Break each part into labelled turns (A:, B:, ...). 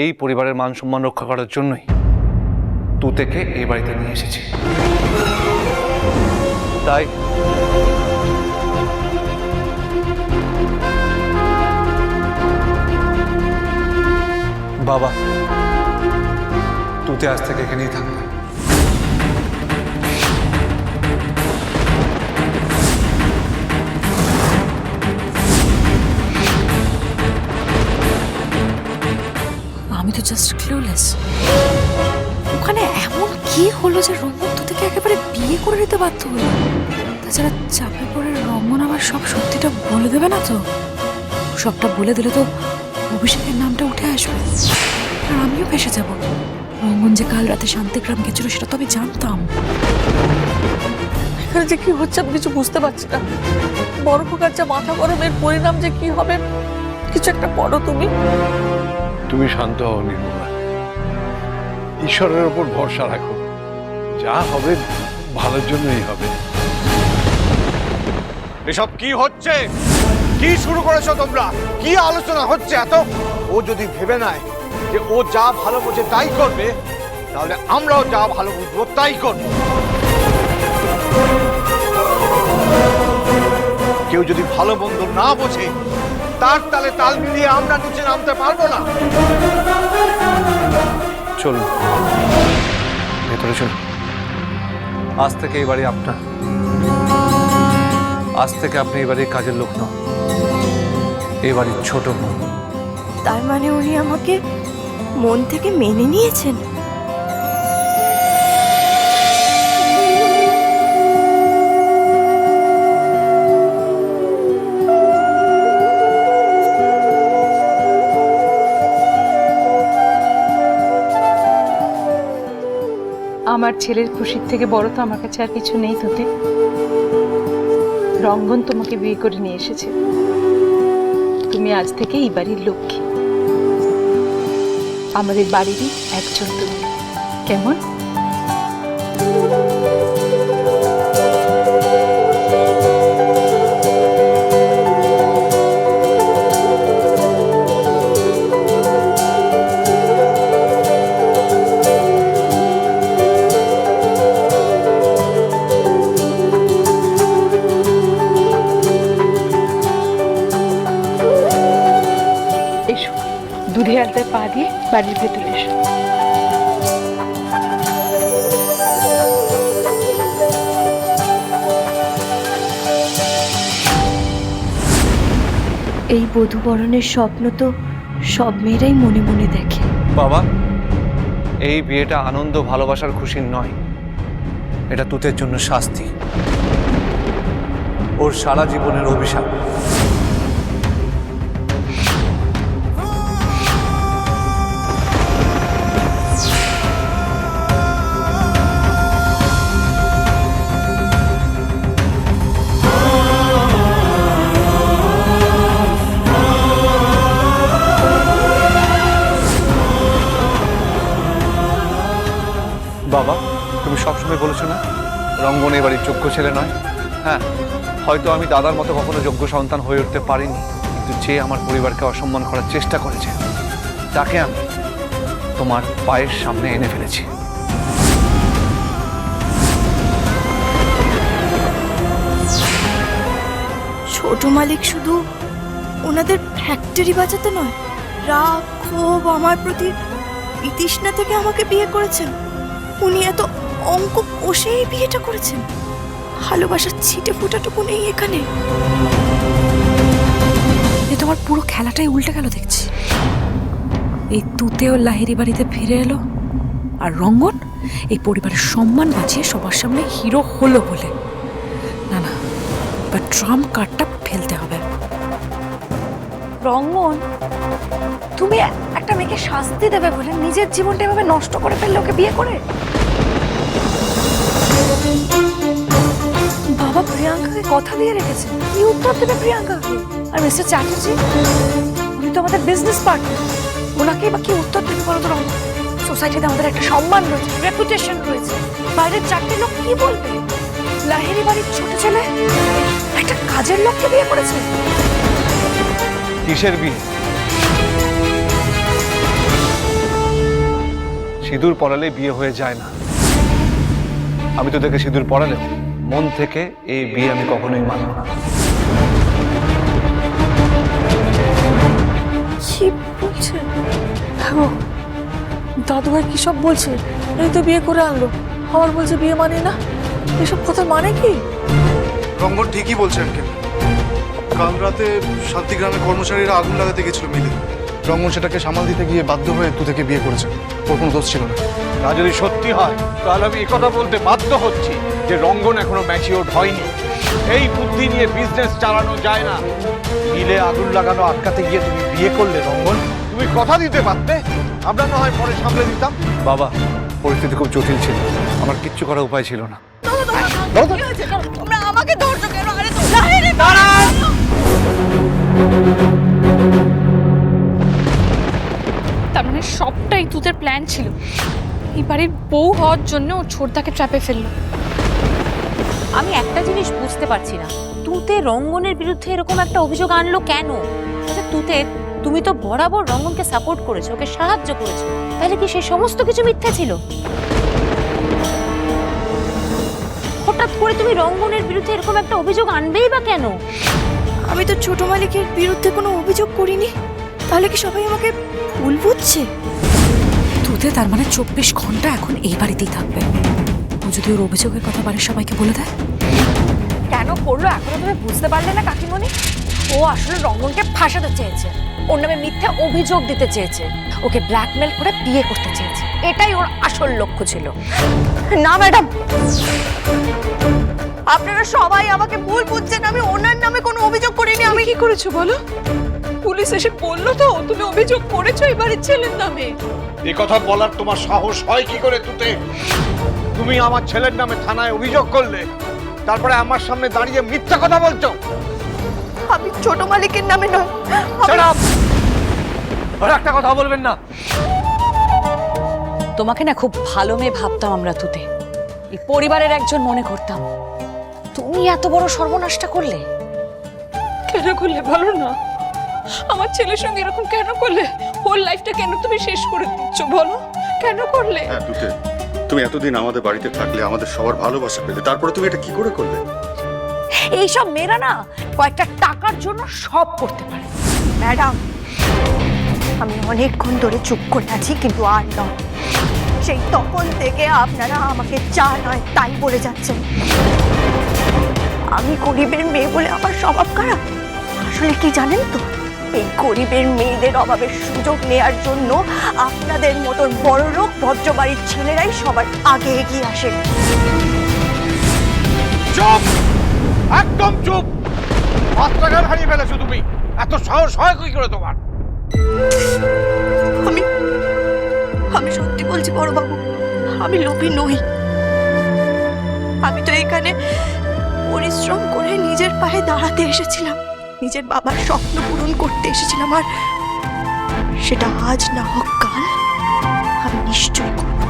A: এই পরিবারের মান সম্মান রক্ষা করার জন্যই তুতেকে এই বাড়িতে নিয়ে এসেছি। তাই বাবা তুতে আজ থেকে এখানেই থাকবে।
B: জাস্ট ওখানে এমন কি হলো যে রঙ্গন তো থেকে একেবারে বিয়ে করে নিতে বাধ্য হলো? তাছাড়া চাপে পড়ে রঙ্গন আবার সব সত্যিটা বলে দেবে না তো? সবটা বলে দিলে তো অভিষেকের নামটা উঠে আসবে। আর আমিও ফেসে যাব। রঙ্গন যে কাল রাতে শান্তিগ্রাম গেছিল সেটা তো আমি জানতাম।
C: এখানে যে কি হচ্ছে আমি কিছু বুঝতে পারছি না। বড় খোকার যা মাথা গরমের পরিণাম যে কি হবে কিছু একটা করো তুমি।
D: তুমি শান্ত হও নির্মলা। ঈশ্বরের ওপর ভরসা রাখো। যা হবে, ভালোর জন্যই হবে।
E: এসব কি হচ্ছে? কি শুরু করেছ তোমরা? কি আলোচনা হচ্ছে এত? ও যদি ভেবে নেয় যে ও যা ভালো বোঝে তাই করবে, তাহলে আমরাও যা ভালো বুঝব তাই করব। কেউ যদি ভালো মন্দ না বোঝে, তার তালে তাল মিলিয়ে আমরা নিচে নামতে পারব না।
A: চলুন। ভেতরে চলুন। আজ থেকে এই বাড়ি আপনার। আজ থেকে আপনি এই বাড়ির কাজের লোক নন। এই বাড়ির ছোট বোন।
F: তার মানে উনি আমাকে মন থেকে মেনে নিয়েছেন?
G: আমার ছেলের খুশির থেকে বড় তো আমার কাছে আর কিছু নেই তোতে রঙ্গন তোমাকে বিয়ে করে নিয়ে এসেছে। তুমি আজ থেকে এই বাড়ির লক্ষ্মী। আমাদের বাড়িরই একজন তুমি। কেমন? দুধে পা দিয়ে বাড়ির ভেতরে এসো।
F: এই বধূবরণের স্বপ্ন তো সব মেয়েরাই মনে মনে দেখে।
A: বাবা, এই বিয়েটা আনন্দ, ভালোবাসার খুশির নয়। এটা তুতের জন্য শাস্তি। ওর সারা জীবনের অভিশাপ। রঙ্গন এ বাড়ির যোগ্য ছেলে নয়। হ্যাঁ হয়তো আমি দাদার মতো কখনো যোগ্য সন্তান হয়ে উঠতে পারিনি, কিন্তু যে আমার পরিবারকে অসম্মান করার চেষ্টা করেছে, তাকে আমি তোমার পায়ের সামনে এনে ফেলেছি।
F: ছোট মালিক শুধু ওনাদের ফ্যাক্টরি বাঁচাতে নয় রাগ ক্ষোভ আমার প্রতি বিতৃষ্ণা থেকে আমাকে বিয়ে করেছেন। উনি এত অঙ্ক কষে এই বিয়েটা করেছেন। ভালোবাসার ছিটে ফোটাটুকু নেই এখানে।
B: এ তোমার পুরো খেলাটাই উল্টে গেল দেখছি। এই তুতেও লাহিরি বাড়িতে ফিরে এলো। আর রঙ্গন, এই পরিবারের সম্মান বাঁচিয়ে সবার সামনে হিরো হলো বলে। না না, এবার ট্রাম্প কার্ডটা ফেলতে হবে।
F: রঙ্গন, তুমি একটা মেয়েকে শাস্তি দেবে বলে নিজের জীবনটা এভাবে নষ্ট করে ফেললে ওকে বিয়ে করে? বাবা প্রিয়াঙ্কাকে কথা দিয়ে রেখেছে। কি উত্তর দেবে প্রিয়াঙ্কাকে? আর মিস্টার চ্যাটার্জি? উনি তো আমাদের বিজনেস পার্টনার ওনাকে বা কি উত্তর দেবে বলো তো সোসাইটিতে আমাদের একটা সম্মান রয়েছে রেপুটেশন রয়েছে। বাইরের চারটে লোক কি বলবে? লাহেরি বাড়ির ছোট ছেলে একটা কাজের লোককে বিয়ে করেছে?
A: কিসের বিয়ে? সিঁদুর পড়ালে বিয়ে হয়ে যায় না। আমি তোদেরকে সিঁদুর পরালেও মন থেকে এই বিয়ে আমি কখনোই মানব না।
C: কি বলছে? হ্যাঁ দাদু ভাই কি সব বলছে? এই তো বিয়ে করে আনলো। আবার বলছে বিয়ে মানে না? এসব কথা মানে কি?
H: রঙ্গন ঠিকই বলছে আঙ্কেল। কাল রাতে শান্তিগ্রামে কর্মচারীরা আগুন লাগাতে গেছিল মিলে। রঙ্গন সেটাকে সামাল দিতে গিয়ে বাধ্য হয়ে তু থেকে বিয়ে করেছে। ওর কোনো দোষ ছিল না।
E: তা যদি সত্যি হয় তাহলে আমি কথা বলতে বাধ্য হচ্ছি যে রঙ্গন এখনও ম্যাচিওর হয়নি। এই বুদ্ধি নিয়ে বিজনেস চালানো যায় না। মিলে আগুন লাগানো আটকাতে গিয়ে তুমি বিয়ে করলে রঙ্গন তুমি কথা দিতে পারতে। আমরা না হয় পরে সামলে দিতাম
A: বাবা পরিস্থিতি খুব জটিল ছিল। আমার কিচ্ছু করার উপায় ছিল না।
F: আমাকে ধরছো কেন? আরে তো
B: তার মানে সবটাই তুতের প্ল্যান ছিল। এই বাড়ির বউ হওয়ার জন্য ও ছোটদাকে ট্র্যাপে ফেলল।
I: আমি একটা জিনিস বুঝতে পারছি না। তুতে রঙ্গনের বিরুদ্ধে এরকম একটা অভিযোগ আনলো কেন? আচ্ছা তুতে তুমি তো বরাবর রঙ্গনকে সাপোর্ট করেছ ওকে সাহায্য করেছ। তাহলে কি সে সমস্ত কিছু মিথ্যা ছিল? হঠাৎ করে তুমি রঙ্গনের বিরুদ্ধে এরকম একটা অভিযোগ আনবেই বা কেন?
F: আমি তো ছোট মালিকের বিরুদ্ধে কোনো অভিযোগ করিনি। তাহলে কি সবাই আমাকে ভুল বুঝছে?
B: তুতে তার মানে চব্বিশ ঘণ্টা এখন এই বাড়িতেই থাকবে। ও যদি ওর অভিযোগের কথা বাড়ির সবাইকে বলে দেয়?
F: কেন করল? এখনও তুমি বুঝতে পারলে না কাকিমণি? ও আসলে রঙ্গনকে ফাঁসাতে চেয়েছে। ওর নামে মিথ্যা অভিযোগ দিতে চেয়েছে। ওকে ব্ল্যাকমেল করে বিয়ে করতে চেয়েছে। এটাই ওর আসল লক্ষ্য ছিল। না ম্যাডাম! আপনারা সবাই আমাকে ভুল বুঝছেন। আমি ওনার নামে কোনো অভিযোগ করিনি। আমি
C: কি করেছ বলো? পুলিশ এসে বলল তো তুমি অভিযোগ করেছ এই বাড়ির ছেলের নামে।
E: এই কথা বলার তোমার সাহস হয় কি করে তুতে? তুমি আমার ছেলের নামে থানায় অভিযোগ করলে তারপরে আমার সামনে দাঁড়িয়ে মিথ্যা কথা বলছো।
F: আমি ছোট মালিকের নামে নয়!
A: আর একটা কথা বলবেন না।
C: তোমাকে না খুব ভালো মেয়ে ভাবতাম আমরা তুতে। এই পরিবারের একজন মনে করতাম। তুমি এত বড় সর্বনাশটা করলে?
J: কেন করলে বলো না? আমার ছেলের সঙ্গে এরকম কেন করলে? হোল লাইফটা কেন তুমি শেষ করে দিচ্ছ বলো? কেন করলে?
K: হ্যাঁ দুতে তুমি এতদিন আমাদের বাড়িতে থাকলে আমাদের সবার ভালোবাসা পেলে তারপরে তুমি এটা কি করে করলে?
F: এইসব মেয়েরা না কয়েকটা টাকার জন্য সব করতে পারে। ম্যাডাম আমি অনেকক্ষণ ধরে চুপ করে আছি কিন্তু আর নয়। সেই তখন থেকে আপনারা আমাকে যা নয় তাই বলে যাচ্ছেন। আমি গরিবের মেয়ে বলে আমার স্বভাব খারাপ। আসলে কি জানেন তো? এই গরিবের মেয়েদের অভাবের সুযোগ নেয়ার জন্য আপনাদের মতন বড় লোক ভদ্রবাড়ির ছেলেরাই সবার আগে এগিয়ে আসেন।
E: চুপ! একদম চুপ! মাত্রাঘাত হারিয়ে ফেলেছো তুমি। এত সাহস হয় কি করে তোমার?
F: আমি আমি সত্যি বলছি বড়বাবু আমি লোভী নই। আমি তো এখানে পরিশ্রম করে নিজের পায়ে দাঁড়াতে এসেছিলাম। নিজের বাবার স্বপ্ন পূরণ করতে এসেছিলাম আর সেটা আজ না হোক, কাল আমি নিশ্চয়ই করব।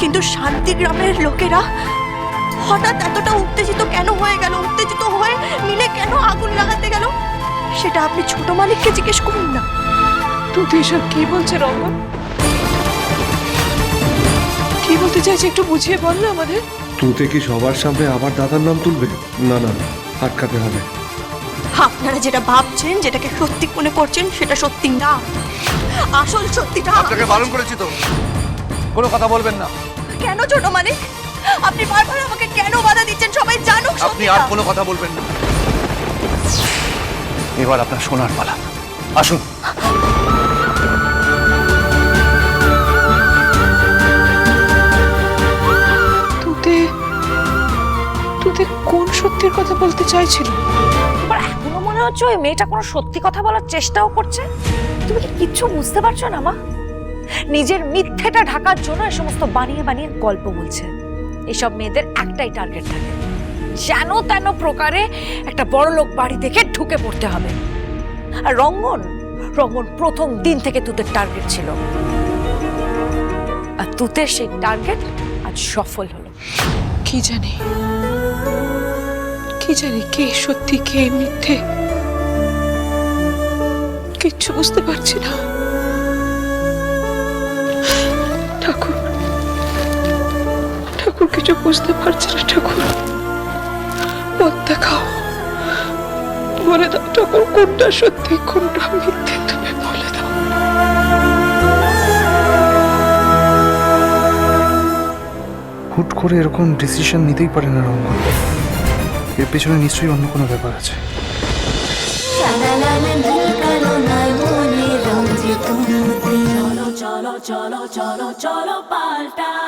F: কিন্তু শান্তিগ্রামের লোকেরা হঠাৎ এতটা উত্তেজিত কেন হয়ে গেল? উত্তেজিত হয়ে মিলে কেন আগুন লাগাতে গেল? সেটা আপনি ছোট মালিককে জিজ্ঞেস করুন না।
J: তুই এসব কি বলছে রমন? কি বলতে চাইছে একটু বুঝিয়ে বল না আমাদের।
D: তুতে কি সবার সামনে আবার দাদার নাম তুলবে? না না আটকাতে হবে।
F: আপনারা যেটা ভাবছেন যেটাকে সত্যি মনে করছেন সেটা সত্যি না। আসল সত্যিটা
H: আপনাকে বারণ করেছি তো।
A: কোনো কথা বলবেন না।
F: কেন ছোট মালিক আপনি বারবার আমাকে কেন বাধা দিচ্ছেন? সবাই জানুক
H: আপনি আর কোনো কথা বলবেন না।
A: এবার আপনার সোনার পালা। আসুন।
J: চাইছিল?
F: এবার এখনও মনে হচ্ছে ওই মেয়েটা কোনো সত্যি কথা বলার চেষ্টাও করছে? তুমি কি কিচ্ছু বুঝতে পারছ না মা? নিজের মিথ্যেটা ঢাকার জন্য এই সমস্ত বানিয়ে বানিয়ে গল্প বলছে। এসব মেয়েদের একটাই টার্গেট থাকে। যেন তেন প্রকারে একটা বড় লোক বাড়ি দেখে ঢুকে পড়তে হবে। আর রঙ্গন রঙ্গন প্রথম দিন থেকে তুতের টার্গেট ছিল। আর তুতের সেই টার্গেট আজ সফল হলো।
J: কি জানি? কি জানি কে সত্যি, কে মিথ্যে? কিচ্ছু বুঝতে পারছি না। ঠাকুর ঠাকুর কিছু বুঝতে পারছি না, ঠাকুর। মত দেখাও। বলে দাও, ঠাকুর, কোনটা সত্যি, কোনটা মিথ্যে, তুমি বলে দাও।
H: হুট করে এরকম ডিসিশন নিতেই পারে না রঙ্গন। এর পেছনে নিশ্চয়ই অন্য কোনো ব্যাপার আছে।
L: চলো চলো চলো চলো পাল্টা